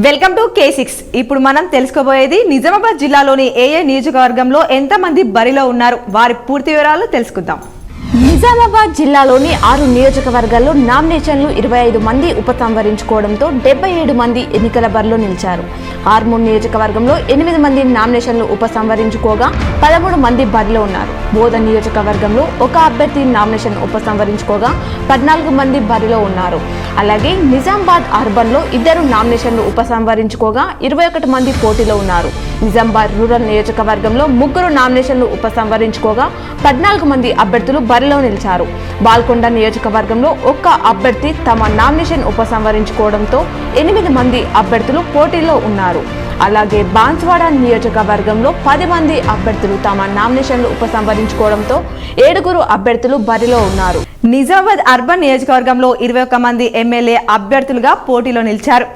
Welcome to K six ఇప్పుడు మనం తెలుసుకోబోయేది నిజామాబాద్ జిల్లాలోని ఏఏ నియోజకవర్గంలో ఎంతమంది బరిలో ఉన్నారు? వారి పూర్తి వివరాలు తెలుసుకుందాం. నిజామాబాద్ జిల్లాలోని ఆరు నియోజకవర్గాల్లో నామినేషన్లు ఇరవై ఐదు మంది ఉపసంహరించుకోవడంతో డెబ్బై ఏడు మంది ఎన్నికల బరిలో నిలిచారు. ఆర్మూర్ నియోజకవర్గంలో ఎనిమిది మంది నామినేషన్లు ఉపసంహరించుకోగా పదమూడు మంది బరిలో ఉన్నారు. బోధ నియోజకవర్గంలో ఒక అభ్యర్థి నామినేషన్ ఉపసంహరించుకోగా పద్నాలుగు మంది బరిలో ఉన్నారు. అలాగే నిజామాబాద్ అర్బన్లో ఇద్దరు నామినేషన్లు ఉపసంహరించుకోగా ఇరవై ఒకటి మంది పోటీలో ఉన్నారు. నిజామాబాద్ రూరల్ నియోజకవర్గంలో ముగ్గురు నామినేషన్లు ఉపసంహరించుకోగా పద్నాలుగు మంది అభ్యర్థులు బరి బరిలో నిలిచారు. బాల్కొండ నియోజకవర్గంలో ఒక్క అభ్యర్థి తమ నామినేషన్ ఉపసంహరించుకోవడంతో ఎనిమిది మంది అభ్యర్థులు పోటీలో ఉన్నారు. అలాగే బాన్స్వాడ నియోజకవర్గంలో పది మంది అభ్యర్థులు తమ నామినేషన్లు ఉపసంహరించుకోవడంతో ఏడుగురు అభ్యర్థులు బరిలో ఉన్నారు. నిజామాబాద్ అర్బన్ నియోజకవర్గంలో ఇరవై ఒక్క మంది ఎమ్మెల్యే అభ్యర్థులుగా పోటీలో నిలిచారు.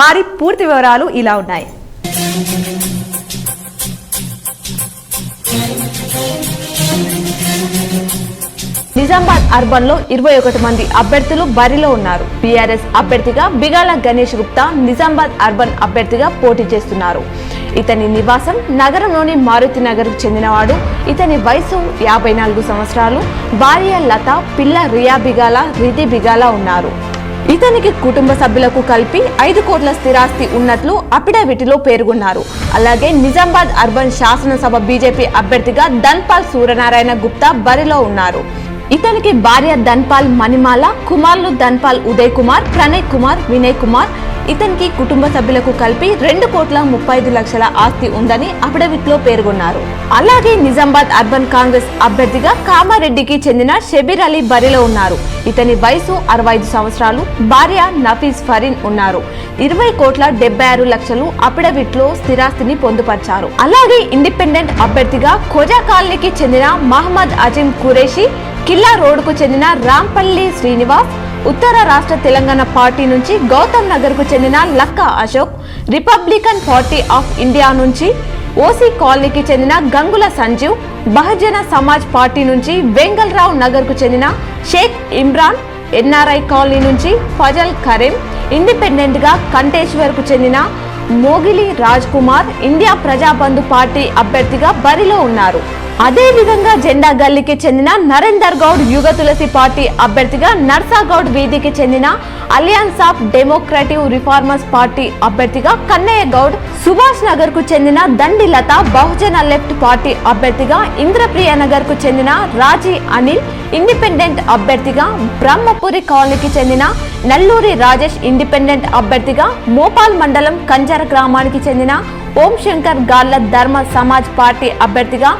వారి పూర్తి వివరాలు ఇలా ఉన్నాయి. నిజామాబాద్ అర్బన్లో ఇరవై ఒకటి మంది అభ్యర్థులు బరిలో ఉన్నారు. బీఆర్ఎస్ అభ్యర్థిగా బిగాల గణేష్ గుప్తా నిజామాబాద్ అర్బన్ అభ్యర్థిగా పోటీ చేస్తున్నారు. ఇతని నివాసం నగరంలోని మారుతి నగర్ చెందినవాడు. ఇతని వయసు యాభై నాలుగు సంవత్సరాలు. భార్య లత పిల్ల రియా బిగాల రిధి బిగాల ఉన్నారు. ఇతనికి కుటుంబ సభ్యులకు కలిపి ఐదు కోట్ల స్థిరాస్తి ఉన్నట్లు అఫిడవిటిలో పేర్కొన్నారు. అలాగే నిజామాబాద్ అర్బన్ శాసనసభ బీజేపీ అభ్యర్థిగా ధన్పాల్ సూర్యనారాయణ గుప్తా బరిలో ఉన్నారు. ఇతనికి భార్య ధన్పాల్ మణిమాల కుమారులు ధన్పాల్ ఉదయ్ కుమార్ ప్రణయ్ కుమార్ వినయ్ కుమార్. ఇతనికి కుటుంబ సభ్యులకు కలిపి రెండు కోట్ల ముప్పై ఐదు లక్షల ఆస్తి ఉందని అఫిడవిట్లో పేర్కొన్నారు. అలాగే నిజామాబాద్ అర్బన్ కాంగ్రెస్ అభ్యర్థిగా కామారెడ్డికి చెందిన షబీర్ అలీ బరిలో ఉన్నారు. ఇతని వయసు అరవై ఐదు సంవత్సరాలు. భార్య నఫీజ్ ఫరీన్ ఉన్నారు. ఇరవై కోట్ల డెబ్బై ఆరు లక్షలు అఫిడవిట్లో స్థిరాస్తిని పొందుపరిచారు. అలాగే ఇండిపెండెంట్ అభ్యర్థిగా ఖోజా కాలనీకి చెందిన మహమ్మద్ అజీం ఖురేషి కిల్లా రోడ్డుకు చెందిన రాంపల్లి శ్రీనివాస్ ఉత్తర రాష్ట్ర తెలంగాణ పార్టీ నుంచి గౌతమ్ నగర్కు చెందిన Lakka Ashok Republican Party of India నుంచి ఓసీ కాలనీకి చెందిన గంగుల సంజీవ్ బహుజన సమాజ్ పార్టీ నుంచి వెంగల్రావు నగర్కు చెందిన షేక్ ఇమ్రాన్ ఎన్ఆర్ఐ కాలనీ నుంచి ఫజల్ కరీం ఇండిపెండెంట్గా కంటేశ్వర్కు చెందిన మోగిలి రాజ్ కుమార్ ఇండియా ప్రజాబంధు పార్టీ అభ్యర్థిగా బరిలో ఉన్నారు. అదేవిధంగా జెండా గల్లీకి చెందిన నరేందర్ గౌడ్ యుగ తులసి పార్టీ అభ్యర్థిగా నర్సాగౌడ్ వీధికి చెందిన Alliance of Democrative Reformers Party అభ్యర్థిగా కన్నయ్య గౌడ్ సుభాష్ నగర్కు చెందిన దండి లత బహుజన లెఫ్ట్ పార్టీ అభ్యర్థిగా ఇంద్రప్రియ నగర్కు చెందిన రాజీ అనిల్ ఇండిపెండెంట్ అభ్యర్థిగా బ్రహ్మపురి కాలనీకి చెందిన నల్లూరి రాజేష్ ఇండిపెండెంట్ అభ్యర్థిగా మోపాల్ మండలం కంజర గ్రామానికి చెందిన ఓం శంకర్ గార్ల ధర్మ సమాజ్ పార్టీ అభ్యర్థిగా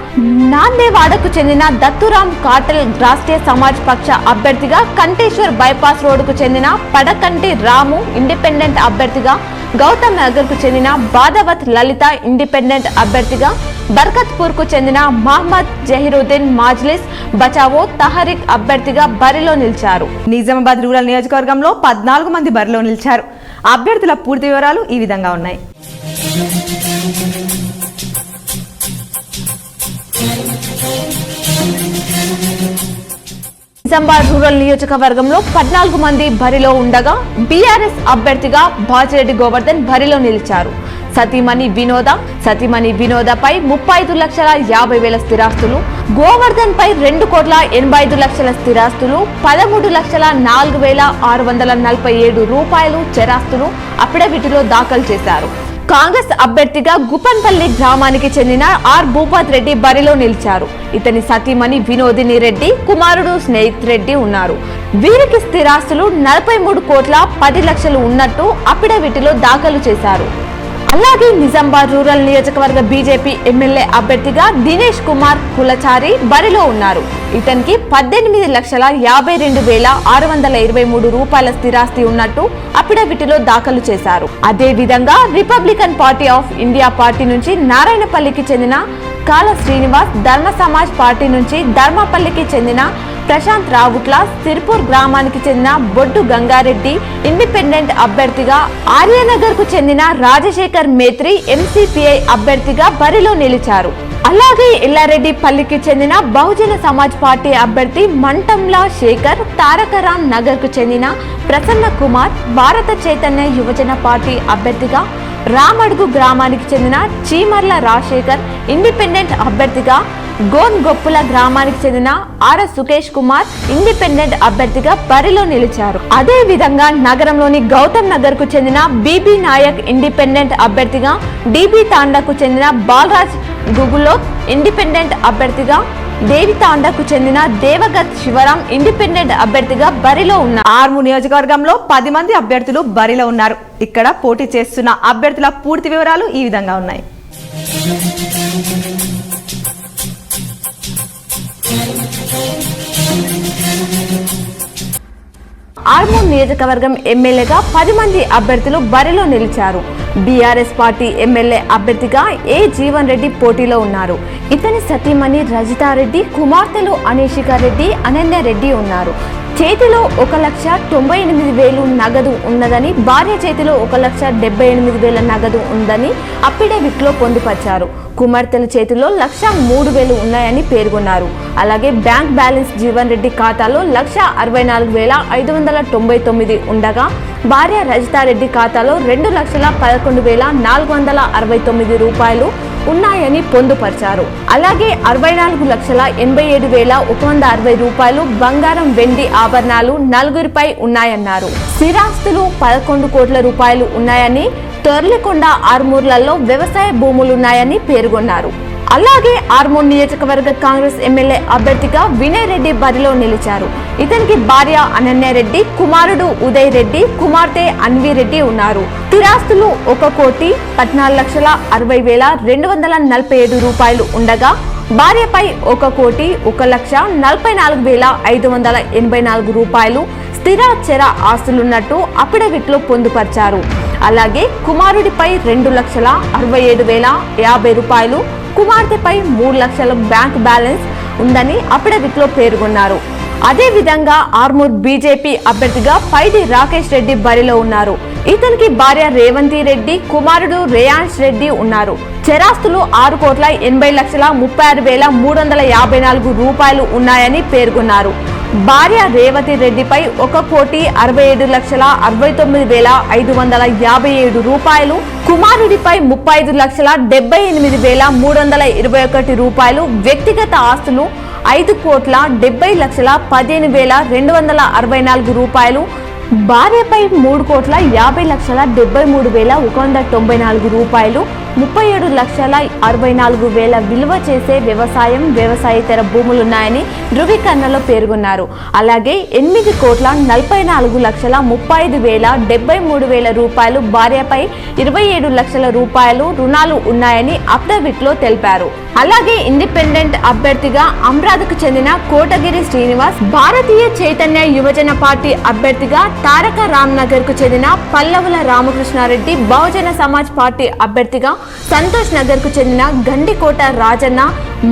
నాందేవాడకు చెందిన దత్తురాం కాటల్ రాష్ట్రీయ సమాజ్ పక్ష అభ్యర్థిగా కంటేశ్వర్ బైపాస్ రోడ్డుకు చెందిన పడకంటి రాము ఇండిపెండెంట్ అభ్యర్థిగా గౌతమ్ నగర్కు చెందిన బాదవత్ లలిత ఇండిపెండెంట్ అభ్యర్థిగా బర్కత్పూర్కు చెందిన మహమ్మద్ జహీరుద్దీన్ మాజ్లిస్ బచావో తహరిక్ అభ్యర్థిగా బరిలో నిలిచారు. నిజామాబాద్ రూరల్ నియోజకవర్గంలో పద్నాలుగు మంది బరిలో నిలిచారు. అభ్యర్థుల పూర్తి వివరాలు ఈ విధంగా ఉన్నాయి. నిజామాబాద్ రూరల్ నియోజకవర్గంలో పద్నాలుగు మంది బరిలో ఉండగా బీఆర్ఎస్ అభ్యర్థిగా బాజిరెడ్డి గోవర్ధన్ బరిలో నిలిచారు. సతీమణి వినోద సతీమణి వినోదపై ముప్పై ఐదు లక్షల యాభై వేల స్థిరాస్తులు గోవర్ధన్ పై రెండు కోట్ల ఎనభై ఐదు లక్షల స్థిరాస్తులు పదమూడు లక్షల నాలుగు వేల ఆరు వందల నలభై ఏడు రూపాయలు చెరాస్తులు అఫిడవిట్లో దాఖలు చేశారు. కాంగ్రెస్ అభ్యర్థిగా గుపన్పల్లి గ్రామానికి చెందిన ఆర్ భూపత్ రెడ్డి బరిలో నిలిచారు. ఇతని సతీమణి వినోదిని రెడ్డి కుమారుడు స్నేహిత్ రెడ్డి ఉన్నారు. వీరికి స్థిరాస్తులు నలభై మూడు కోట్ల పది లక్షలు ఉన్నట్టు అఫిడవిట్లో దాఖలు చేశారు. అలాగే నిజామాబాద్ రూరల్ నియోజకవర్గ బీజేపీ ఎమ్మెల్యే అభ్యర్థిగా దినేష్ కుమార్ కులచారి బరిలో ఉన్నారు. ఇతనికి పద్దెనిమిది లక్షల యాభై రెండు వేల ఆరు వందల ఇరవై మూడు రూపాయల స్థిరాస్తి ఉన్నట్టు అఫిడవిట్లో దాఖలు చేశారు. అదే విధంగా Republican Party of India Party నుంచి నారాయణపల్లికి చెందిన కాల శ్రీనివాస్ ధర్మ సమాజ్ పార్టీ నుంచి ధర్మపల్లికి చెందిన ప్రశాంత్ రావుట్ల సిర్పూర్ గ్రామానికి చెందిన బొడ్డు గంగారెడ్డి ఇండిపెండెంట్ అభ్యర్థిగా ఆర్యనగర్కు చెందిన రాజశేఖర్ మేత్రి ఎంసీపీఐ అభ్యర్థిగా బరిలో నిలిచారు. అలాగే ఎల్లారెడ్డి పల్లికి చెందిన బహుజన సమాజ్ పార్టీ అభ్యర్థి మంటంలా శేఖర్ తారకరాం నగర్కు చెందిన ప్రసన్న కుమార్ భారత చైతన్య యువజన పార్టీ అభ్యర్థిగా రామడుగు గ్రామానికి చెందిన చీమర్ల రాజశేఖర్ ఇండిపెండెంట్ అభ్యర్థిగా గోన్ గొప్పుల గ్రామానికి చెందిన ఆర్ సుకేష్ కుమార్ ఇండిపెండెంట్ అభ్యర్థిగా బరిలో నిలిచారు. అదే విధంగా నగరంలోని గౌతమ్ నగర్కు చెందిన బీబీ నాయక్ ఇండిపెండెంట్ అభ్యర్థిగా డిబి తాండాకు చెందిన బాలరాజ్ గుగులో ఇండిపెండెంట్ అభ్యర్థిగా దేవితాండకు చెందిన దేవగత్ శివరాం ఇండిపెండెంట్ అభ్యర్థిగా బరిలో ఉన్నారు. ఆర్ము నియోజకవర్గంలో పది మంది అభ్యర్థులు బరిలో ఉన్నారు. ఇక్కడ పోటీ చేస్తున్న అభ్యర్థుల పూర్తి వివరాలు ఈ విధంగా ఉన్నాయి. ఆర్మూర్ నియోజకవర్గం ఎమ్మెల్యేగా పది మంది అభ్యర్థులు బరిలో నిలిచారు. బీఆర్ఎస్ పార్టీ ఎమ్మెల్యే అభ్యర్థిగా ఏ జీవన్ రెడ్డి పోటీలో ఉన్నారు. ఇతని సతీమణి రజితారెడ్డి కుమార్తెలు అనీషిక రెడ్డి అనన్య రెడ్డి ఉన్నారు. చేతిలో ఒక లక్ష తొంభై ఎనిమిది వేలు నగదు ఉన్నదని భార్య చేతిలో ఒక లక్ష డెబ్బై ఎనిమిది వేల నగదు ఉందని అప్పిడేవిట్లో పొందుపరిచారు. కుమార్తెల చేతిలో లక్ష మూడు వేలు ఉన్నాయని పేర్కొన్నారు. అలాగే బ్యాంక్ బ్యాలెన్స్ జీవన్ రెడ్డి ఖాతాలో లక్ష అరవై నాలుగు వేల ఐదు వందల తొంభై తొమ్మిది ఉండగా భార్య రజితారెడ్డి ఖాతాలో రెండు లక్షల పదకొండు వేల నాలుగు వందల అరవై తొమ్మిది రూపాయలు ఉన్నాయని పొందుపరిచారు. అలాగే అరవై నాలుగు లక్షల ఎనభై ఏడు వేల ఒక వంద అరవై రూపాయలు బంగారం వెండి ఆభరణాలు నలుగురిపై ఉన్నాయన్నారు. స్థిరాస్తులు పదకొండు కోట్ల రూపాయలు ఉన్నాయని తొర్లికొండ ఆర్మూర్లలో వ్యవసాయ భూములున్నాయని పేర్కొన్నారు. అలాగే ఆర్మూర్ నియోజకవర్గ కాంగ్రెస్ ఎమ్మెల్యే అభ్యర్థిగా వినయ్ రెడ్డి బరిలో నిలిచారు. ఇతనికి భార్య అనన్య రెడ్డి కుమారుడు ఉదయ్ రెడ్డి కుమార్తె అన్వి రెడ్డి ఉన్నారు. స్థిరాస్తులు ఒక కోటి పద్నాలుగు లక్షల అరవై వేల రెండు వందల నలభై ఏడు రూపాయలు ఉండగా భార్యపై ఒక కోటి ఒక లక్ష నలభై నాలుగు వేల ఐదు వందల ఎనభై నాలుగు రూపాయలు స్థిర చర ఆస్తులున్నట్టు అఫిడవిట్లో పొందుపరిచారు. అలాగే కుమారుడిపై రెండు లక్షల అరవై ఏడు వేల యాభై రూపాయలు కుమార్తెపై మూడు లక్షల బ్యాంక్ బ్యాలెన్స్ ఉందని అఫిడవిట్లో పేర్కొన్నారు. అదేవిధంగా ఆర్మూర్ బీజేపీ అభ్యర్థిగా పైడి రాకేష్ రెడ్డి బరిలో ఉన్నారు. ఇతనికి భార్య రేవంతి రెడ్డి కుమారుడు రేయాన్స్ రెడ్డి ఉన్నారు. చెరాస్తులు ఆరు కోట్ల ఎనభై లక్షల ముప్పై ఆరు వేల మూడు వందల యాభై నాలుగు రూపాయలు ఉన్నాయని పేర్కొన్నారు. భార్య రేవతి రెడ్డిపై ఒక కోటి అరవై ఏడు లక్షల అరవై తొమ్మిది వేల ఐదు వందల యాభై ఏడు రూపాయలు కుమారుడిపై ముప్పై ఐదు లక్షల డెబ్బై ఎనిమిది వేల మూడు వందల ఇరవై ఒకటి రూపాయలు వ్యక్తిగత ఆస్తులు ఐదు కోట్ల డెబ్బై లక్షల పదిహేను వేల రెండు వందల అరవై నాలుగు రూపాయలు భార్యపై మూడు కోట్ల యాభై లక్షల డెబ్బై మూడు వేల ఒక వంద తొంభై నాలుగు రూపాయలు ముప్పై ఏడు లక్షల అరవై నాలుగు వేల విలువ చేసే వ్యవసాయం వ్యవసాయేతర భూములున్నాయని ధృవీకరణలో పేర్కొన్నారు. అలాగే ఎనిమిది కోట్ల నలభై నాలుగు లక్షల ముప్పై ఐదు వేల డెబ్బై మూడు వేల రూపాయలు భార్యపై ఇరవై ఏడు లక్షల రూపాయలు రుణాలు ఉన్నాయని అఫిడవిట్లో తెలిపారు. అలాగే ఇండిపెండెంట్ అభ్యర్థిగా అమరావతికి చెందిన కోటగిరి శ్రీనివాస్ భారతీయ చైతన్య యువజన పార్టీ అభ్యర్థిగా తారక రామ్నగర్కు చెందిన పల్లవుల రామకృష్ణారెడ్డి బహుజన సమాజ్ పార్టీ అభ్యర్థిగా సంతోష్ నగర్కు చెందిన గండికోట రాజన్న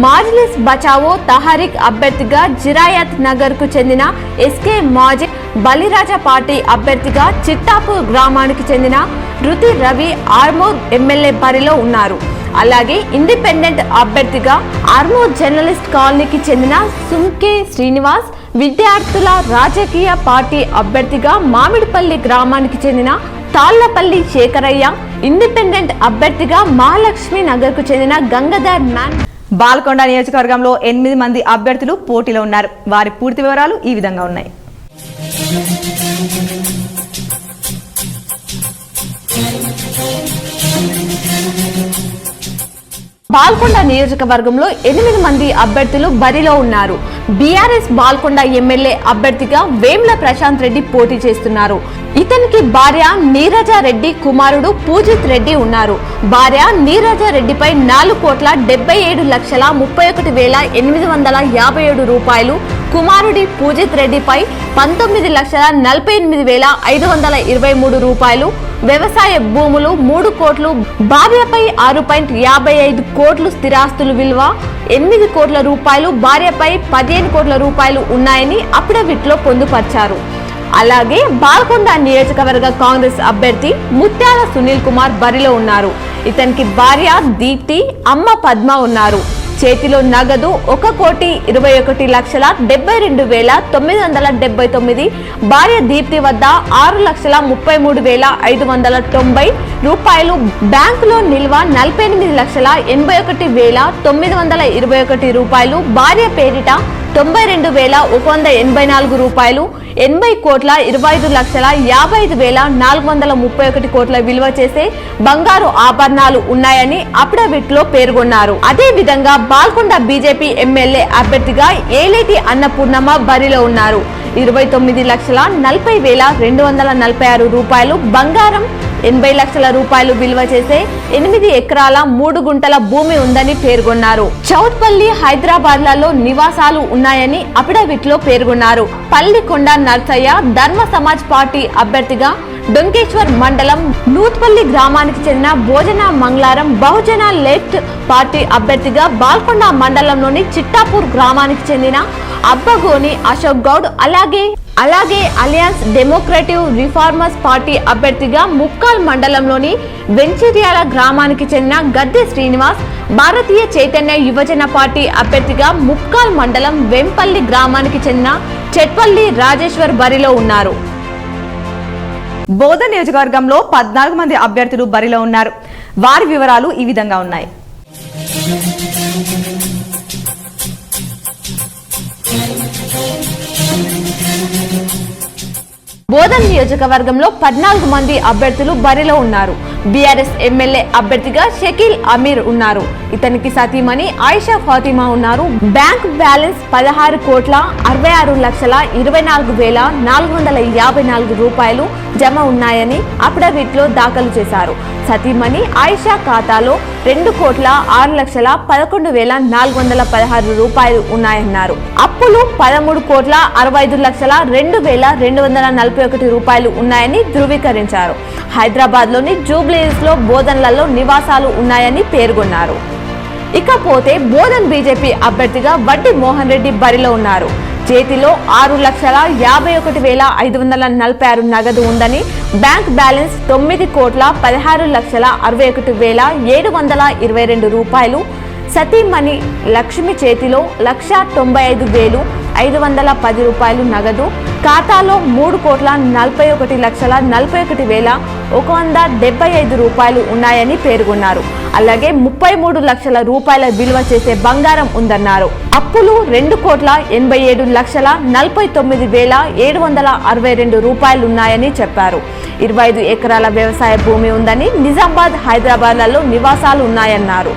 మాజ్లిస్ బచావో తహారిక్ అభ్యర్థిగా జిరాయత్ నగర్కు చెందిన ఎస్కే మాజిక్ బలిరాజ పార్టీ అభ్యర్థిగా చిట్టాపూర్ గ్రామానికి చెందిన రుతి రవి ఆర్మూర్ ఎమ్మెల్యే బరిలో ఉన్నారు. అలాగే ఇండిపెండెంట్ అభ్యర్థిగా ఆర్మూర్ జర్నలిస్ట్ కాలనీకి చెందిన సుంకే శ్రీనివాస్ విద్యార్థుల రాజకీయ పార్టీ అభ్యర్థిగా మామిడిపల్లి గ్రామానికి చెందిన తాళ్ళపల్లి శేఖరయ్య ఇండిపెండెంట్ అభ్యర్థిగా మహాలక్ష్మి నగర్కు చెందిన గంగాధర్ మ్యాన్. బాల్కొండ నియోజకవర్గంలో ఎనిమిది మంది అభ్యర్థులు పోటీలో ఉన్నారు. వారి పూర్తి వివరాలు ఈ విధంగా ఉన్నాయి. బాల్కొండ నియోజకవర్గంలో ఎనిమిది మంది అభ్యర్థులు బరిలో ఉన్నారు. బీఆర్ఎస్ బాల్కొండ ఎమ్మెల్యే అభ్యర్థిగా వేమ్ల ప్రశాంత్ రెడ్డి పోటీ చేస్తున్నారు. ఇతనికి భార్య నీరజ రెడ్డి కుమారుడు పూజిత్ రెడ్డి ఉన్నారు. భార్య నీరజ రెడ్డిపై నాలుగు కోట్ల డెబ్బై ఏడు లక్షల ముప్పై ఒకటి వేల ఎనిమిది వందల యాభై ఏడు రూపాయలు కుమారుడి పూజిత్ రెడ్డిపై పంతొమ్మిది లక్షల నలభై ఎనిమిది వేల ఐదు వందల ఇరవై మూడు రూపాయలు వ్యవసాయ భూములు మూడు కోట్లు భార్యపై ఆరు పాయింట్ యాభై ఐదు కోట్లు స్థిరాస్తులు విలువ ఎనిమిది కోట్ల రూపాయలు భార్యపై పదిహేను కోట్ల రూపాయలు ఉన్నాయని అఫిడవిట్లో పొందుపరిచారు. అలాగే బాల్కొండ నియోజకవర్గ కాంగ్రెస్ అభ్యర్థి ముత్యాల సునీల్ కుమార్ బరిలో ఉన్నారు. ఇతనికి భార్య దీప్తి అమ్మ పద్మ ఉన్నారు. చేతిలో నగదు ఒక కోటి ఇరవై ఒకటి లక్షల డెబ్బై రెండు వేల తొమ్మిది వందల డెబ్బై తొమ్మిది భార్య దీప్తి వద్ద ఆరు లక్షల ముప్పై మూడు వేల ఐదు వందల తొంభై రూపాయలు బ్యాంకులో నిల్వ నలభై ఎనిమిది లక్షల ఎనభై ఒకటి వేల తొమ్మిది వందల ఇరవై ఒకటి రూపాయలు భార్య పేరిట తొంభై రెండు వేల ఒక వంద ఎనభై నాలుగు రూపాయలు ఎనభై కోట్ల ఇరవై ఐదు లక్షల యాభై ఐదు వేల నాలుగు వందల ముప్పై ఒకటి కోట్ల విలువ చేసే బంగారు ఆభరణాలు ఉన్నాయని అఫిడవిట్లో పేర్కొన్నారు. అదే విధంగా బాల్కొండ బీజేపీ ఎమ్మెల్యే అభ్యర్థిగా ఏలేటి అన్నపూర్ణమ్మ బరిలో ఉన్నారు. ఇరవై తొమ్మిది లక్షల నలభై వేల రెండు వందల నలభై ఆరు రూపాయలు. బంగారం ఎనభై లక్షల రూపాయలు విలువ చేసే ఎనిమిది ఎకరాల మూడు గుంటల భూమి ఉందని పేర్కొన్నారు. చౌట్పల్లి హైదరాబాద్లలో నివాసాలు ఉన్నాయని అఫిడవిట్లో పేర్కొన్నారు. పల్లికొండ నర్సయ్య ధర్మ సమాజ్ పార్టీ అభ్యర్థిగా డొంకేశ్వర్ మండలం నూత్పల్లి గ్రామానికి చెందిన భోజన మంగళారం బహుజన లెఫ్ట్ పార్టీ అభ్యర్థిగా బాల్కొండ మండలంలోని చిట్టాపూర్ గ్రామానికి చెందిన అబ్బగోని అశోక్ గౌడ్ అలాగే అలాగే అలియాన్స్ డెమోక్రటివ్ రిఫార్మర్స్ పార్టీ అభ్యర్థిగా ముక్కాల్ మండలంలోని వెంచిర్యాల గ్రామానికి చెందిన గద్దె శ్రీనివాస్ భారతీయ చైతన్య యువజన పార్టీ అభ్యర్థిగా ముక్కాల్ మండలం వెంపల్లి గ్రామానికి చెందిన చెట్పల్లి రాజేశ్వర్ బరిలో ఉన్నారు. బోధ నియోజకవర్గంలో పద్నాలుగు మంది అభ్యర్థులు బరిలో ఉన్నారు. వారి వివరాలు ఈ విధంగా ఉన్నాయి. బోధన్ నియోజకవర్గంలో పద్నాలుగు మంది అభ్యర్థులు బరిలో ఉన్నారు. బీఆర్ఎస్ ఎమ్మెల్యే అభ్యర్థిగా షకీల్ అమీర్ ఉన్నారు. ఇతనికి సతీమణి ఆయిషా ఫాతిమా ఉన్నారు. బ్యాంక్ బ్యాలెన్స్ పదహారు కోట్ల అరవై ఆరు లక్షల ఇరవై నాలుగు వేల నాలుగు వందల యాభై నాలుగు రూపాయలు జమ ఉన్నాయని అఫిడవిట్లో దాఖలు చేశారు. సతీమణి ఆయిషా ఖాతాలో రెండు కోట్ల ఆరు లక్షల పదకొండు వేల నాలుగు వందల పదహారు రూపాయలు ఉన్నాయన్నారు. అప్పులు పదమూడు కోట్ల అరవై ఐదు లక్షల రెండు వేల రెండు వందల నలభై ఒకటి రూపాయలు ఉన్నాయని ధృవీకరించారు. హైదరాబాద్లోని జూబ్లీస్లో బోధనలలో నివాసాలు ఉన్నాయని పేర్కొన్నారు. ఇకపోతే బోధన్ బీజేపీ అభ్యర్థిగా వడ్డీ మోహన్ రెడ్డి బరిలో ఉన్నారు. చేతిలో ఆరు లక్షల యాభై ఒకటి వేల ఐదు వందల నలభై ఆరు నగదు ఉందని బ్యాంక్ బ్యాలెన్స్ తొమ్మిది కోట్ల పదహారు లక్షల అరవై ఒకటి వేల ఏడు వందల ఇరవై రెండు రూపాయలు సతీమణి లక్ష్మి చేతిలో లక్ష తొంభై ఐదు వేలు ఐదు వందల పది రూపాయలు నగదు. ఖాతాలో మూడు కోట్ల నలభై ఒకటి లక్షల నలభై ఒకటి వేల ఒక వంద డెబ్బై ఐదు రూపాయలు ఉన్నాయని పేర్కొన్నారు. అలాగే ముప్పై మూడు లక్షల రూపాయల విలువ చేసే బంగారం ఉందన్నారు. అప్పులు రెండు కోట్ల ఎనభై ఏడు లక్షల నలభై తొమ్మిది వేల ఏడు వందల అరవై రెండు రూపాయలు ఉన్నాయని చెప్పారు. ఇరవై ఐదు ఎకరాల వ్యవసాయ భూమి ఉందని నిజామాబాద్ హైదరాబాద్లలో నివాసాలు ఉన్నాయన్నారు.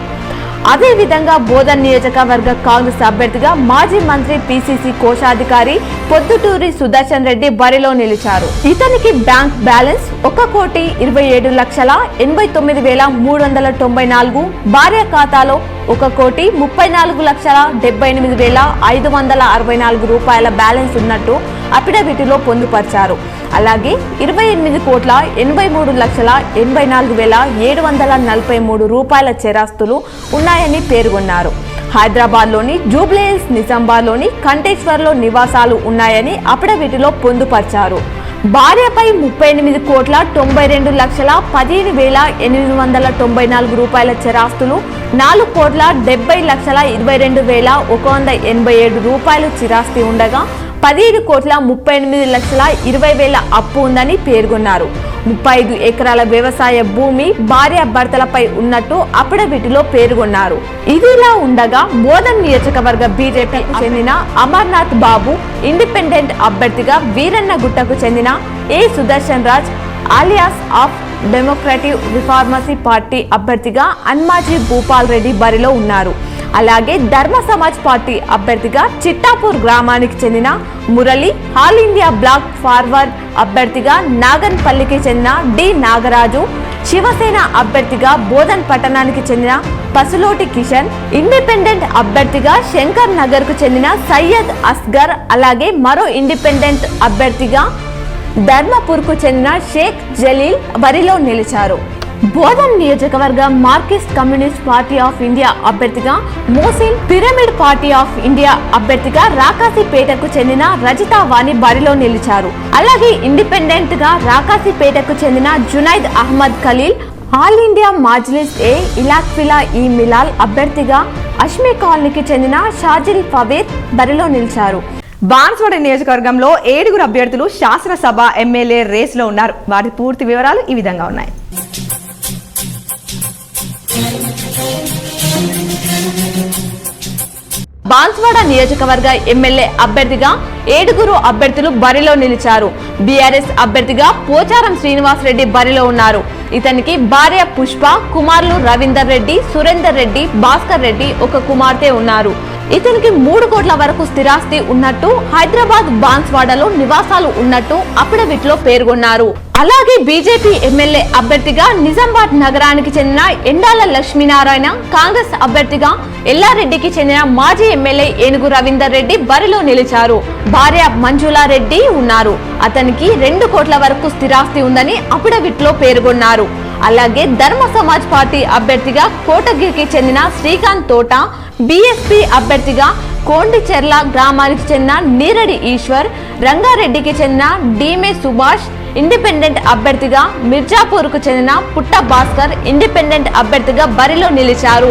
అదేవిధంగా బోధన్ నియోజకవర్గ కాంగ్రెస్ అభ్యర్థిగా మాజీ మంత్రి పిసిసి కోశాధికారి పొద్దుటూరి సుదర్శన్ రెడ్డి బరిలో నిలిచారు. ఇతనికి బ్యాంక్ బ్యాలెన్స్ ఒక కోటి ఇరవై ఏడు లక్షల ఎనభై తొమ్మిది వేల మూడు వందల తొంభై నాలుగు భార్య ఖాతాలో ఒక కోటి ముప్పై నాలుగు లక్షల డెబ్బై ఎనిమిది వేల ఐదు వందల అరవై నాలుగు రూపాయల బ్యాలెన్స్ ఉన్నట్టు అఫిడవిట్లో పొందుపరిచారు. అలాగే ఇరవై ఎనిమిది కోట్ల ఎనభై మూడు లక్షల ఎనభై నాలుగు వేల ఏడు వందల నలభై మూడు రూపాయల చెరాస్తులు ఉన్నాయని పేర్కొన్నారు. హైదరాబాద్లోని జూబ్లీహిల్స్ నిజామాబాద్లోని కంటేశ్వర్లో నివాసాలు ఉన్నాయని అఫిడవిట్లో పొందుపరిచారు. భార్యపై ముప్పై ఎనిమిది కోట్ల తొంభై రెండు లక్షల పదిహేను వేల ఎనిమిది వందల తొంభై నాలుగు రూపాయల చిరాస్తులు నాలుగు కోట్ల డెబ్బై లక్షల ఇరవై రెండు వేల ఒక వంద ఎనభై ఏడు రూపాయలు చిరాస్తి ఉండగా పదిహేడు కోట్ల ముప్పై ఎనిమిది లక్షల ఇరవై వేల అప్పు ఉందని పేర్కొన్నారు. ముప్పై ఐదు ఎకరాల వ్యవసాయ భూమి భార్య భర్తలపై ఉన్నట్టు అఫిడవిట్లో పేర్కొన్నారు. ఇదిలా ఉండగా బోధన్ నియోజకవర్గ బీజేపీకి చెందిన అమర్నాథ్ బాబు ఇండిపెండెంట్ అభ్యర్థిగా వీరన్న గుట్టకు చెందిన A Sudarshan Raj alliance of democratic reforms party అభ్యర్థిగా అన్మాజీ భూపాల్ రెడ్డి బరిలో ఉన్నారు. అలాగే ధర్మ సమాజ్ పార్టీ అభ్యర్థిగా చిట్టాపూర్ గ్రామానికి చెందిన Murali all India block forward అభ్యర్థిగా నాగన్పల్లికి చెందిన డి నాగరాజు శివసేన అభ్యర్థిగా బోధన్ పట్టణానికి చెందిన పసులోటి కిషన్ ఇండిపెండెంట్ అభ్యర్థిగా శంకర్ నగర్కు చెందిన సయ్యద్ అస్గర్ అలాగే మరో ఇండిపెండెంట్ అభ్యర్థిగా ధర్మపూర్కు చెందిన షేక్ జలీల్ బరిలో నిలిచారు. బోధన్ నియోజకవర్గ marxist communist party of India అభ్యర్థిగా Mohsin pyramid party of India అభ్యర్థిగా రాకాసిపేటకు చెందిన రజిత వాణి బరిలో నిలిచారు. అలాగే ఇండిపెండెంట్గా రాకాసిపేటకు చెందిన జునైద్ అహ్మద్ ఖలీల్ ఆల్ ఇండియా మాజ్లిస్ ఏ ఇలాక్విలా ఈ మిలాల్ అభ్యర్థిగా అష్మి కాలనీకి చెందిన షాజిల్ ఫవేద్ బరిలో నిలిచారు. బాన్స్వాడ నియోజకవర్గంలో ఏడుగురు అభ్యర్థులు శాసనసభ ఎమ్మెల్యే రేసులో ఉన్నారు. వారి పూర్తి వివరాలు ఈ విధంగా ఉన్నాయి. బాన్స్వాడ నియోజకవర్గ ఎమ్మెల్యే అభ్యర్థిగా ఏడుగురు అభ్యర్థులు బరిలో నిలిచారు. బీఆర్ఎస్ అభ్యర్థిగా పోచారం శ్రీనివాస్ రెడ్డి బరిలో ఉన్నారు. ఇతనికి భార్య పుష్ప కుమారులు రవీందర్ రెడ్డి సురేందర్ రెడ్డి భాస్కర్ రెడ్డి ఒక కుమార్తె ఉన్నారు. ఇతనికి మూడు కోట్ల వరకు స్థిరాస్తి ఉన్నట్టు హైదరాబాద్ బాన్స్వాడలో నివాసాలు ఉన్నట్టు అప్పుడవిట్లో పేర్కొన్నారు. అలాగే బీజేపీ ఎమ్మెల్యే అభ్యర్థిగా నిజామాబాద్ నగరానికి చెందిన ఎండాల లక్ష్మీనారాయణ కాంగ్రెస్ అభ్యర్థిగా ఎల్లారెడ్డికి చెందిన మాజీ ఎమ్మెల్యే ఏనుగు రవీందర్ రెడ్డి బరిలో నిలిచారు. భార్య మంజులా రెడ్డి ఉన్నారు. అతనికి రెండు కోట్ల వరకు స్థిరాస్తి ఉందని అప్పుడవిట్లో పేర్కొన్నారు. అలాగే ధర్మ సమాజ్ పార్టీ అభ్యర్థిగా కోటగిరికి చెందిన శ్రీకాంత్ తోట బీఎస్పీ అభ్యర్థిగా కోండిచెర్ల గ్రామానికి చెందిన నీరడి ఈశ్వర్ రంగారెడ్డికి చెందిన డీమే సుభాష్ ఇండిపెండెంట్ అభ్యర్థిగా మిర్జాపూర్కు చెందిన పుట్ట భాస్కర్ ఇండిపెండెంట్ అభ్యర్థిగా బరిలో నిలిచారు.